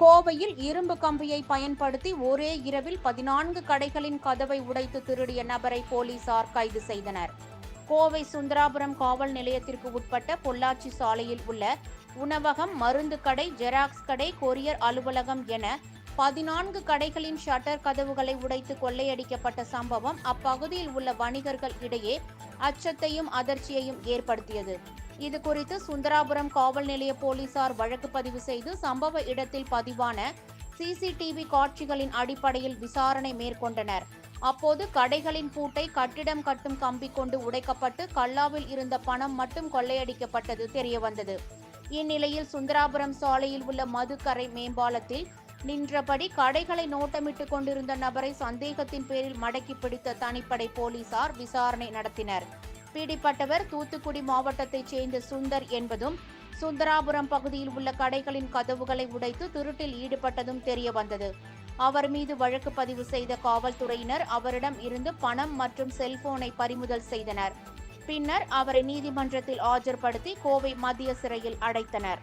கோவையில் இரும்பு கம்பியை பயன்படுத்தி ஒரே இரவில் பதினான்கு கடைகளின் கதவை உடைத்து திருடிய நபரை போலீசார் கைது செய்தனர். கோவை சுந்தராபுரம் காவல் நிலையத்திற்கு உட்பட்ட பொள்ளாச்சி சாலையில் உள்ள உணவகம் மருந்து கடை ஜெராக்ஸ் கடை கொரியர் அலுவலகம் என பதினான்கு கடைகளின் ஷட்டர் கதவுகளை உடைத்து கொள்ளையடிக்கப்பட்ட சம்பவம் அப்பகுதியில் உள்ள வணிகர்கள் இடையே அச்சத்தையும் அதிர்ச்சியையும் ஏற்படுத்தியது. இது குறித்து சுந்தராபுரம் காவல் நிலைய போலீசார் வழக்கு பதிவு செய்து சம்பவ இடத்தில் பதிவான சிசிடிவி காட்சிகளின் அடிப்படையில் விசாரணை மேற்கொண்டனர். அப்போது கடைகளின் பூட்டை கட்டிடம் கட்டும் கம்பி கொண்டு உடைக்கப்பட்டு கல்லாவில் இருந்த பணம் மட்டும் கொள்ளையடிக்கப்பட்டது தெரியவந்தது. இந்நிலையில் சுந்தராபுரம் சாலையில் உள்ள மதுக்கரை மேம்பாலத்தில் நின்றபடி கடைகளை நோட்டமிட்டுக் கொண்டிருந்த நபரை சந்தேகத்தின் பேரில் மடக்கி பிடித்த தனிப்படை போலீசார் விசாரணை நடத்தினர். பிடிப்பட்டவர் தூத்துக்குடி மாவட்டத்தைச் சேர்ந்த சுந்தர் என்பதும் சுந்தராபுரம் பகுதியில் உள்ள கடைகளின் கதவுகளை உடைத்து திருட்டில் ஈடுபட்டதும் தெரிய வந்தது அவர் மீது வழக்கு பதிவு செய்த காவல்துறையினர் அவரிடம் இருந்து பணம் மற்றும் செல்போனை பறிமுதல் செய்தனர். பின்னர் அவரை நீதிமன்றத்தில் ஆஜர்படுத்தி கோவை மத்திய சிறையில் அடைத்தனர்.